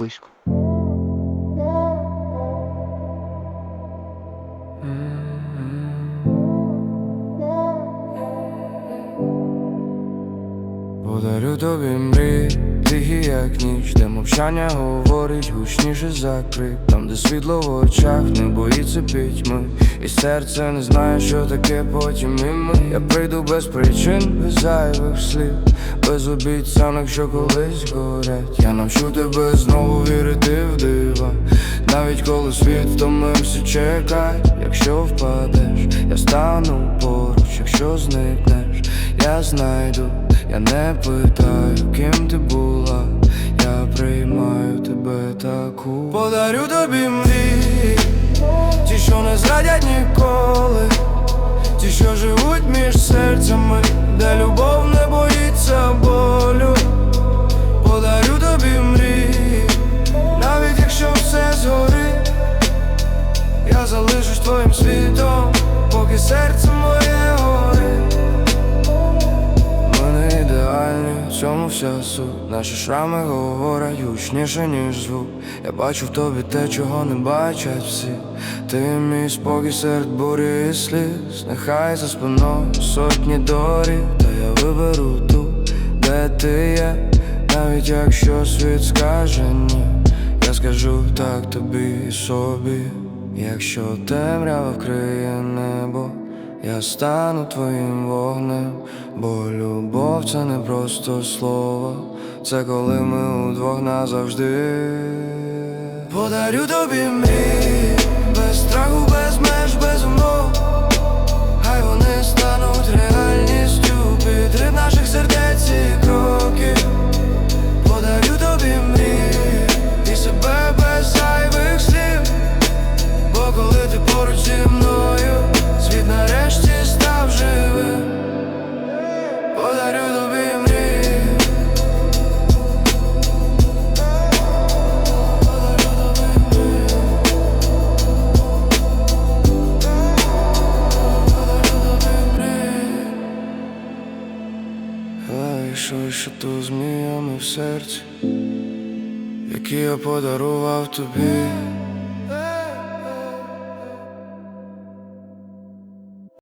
Busco. Hum. Подарю тобі мрій, тихі як ніч, де мовчання говорить гучніше за крик. Там, де світло в очах не боїться пітьми. І серце не знає, що таке потім і ми Я прийду без причин, без зайвих слів, без обіцянок, що колись горять. Я навчу тебе знову вірити в дива. Навіть коли світ втомився, чекай Якщо впадеш, я стану поруч, якщо зникнеш, я знайду я не питаю, ким ти була, я приймаю тебе таку. Подарю тобі мрії, ті, що не зрадять ніколи, ті, що живуть між серцями, де любов не боїться болю. Подарю тобі мрії, навіть якщо все згорить, я залишусь твоїм світом, поки серце моє суть Наші шрами говорять гучніше, ніж звук. Я бачу в тобі те, чого не бачать всі. Ти мій спокій серед бурі і сліз. Нехай за спиною сотні доріг. Та я виберу ту, де ти є. Навіть якщо світ скаже ні Я скажу так тобі і собі. Якщо темрява вкриє небо я стану твоїм вогнем, бо любов це не просто слово, це коли ми удвох назавжди. Подарю тобі мрії, Лише що ту зміями в серці, які я подарував тобі.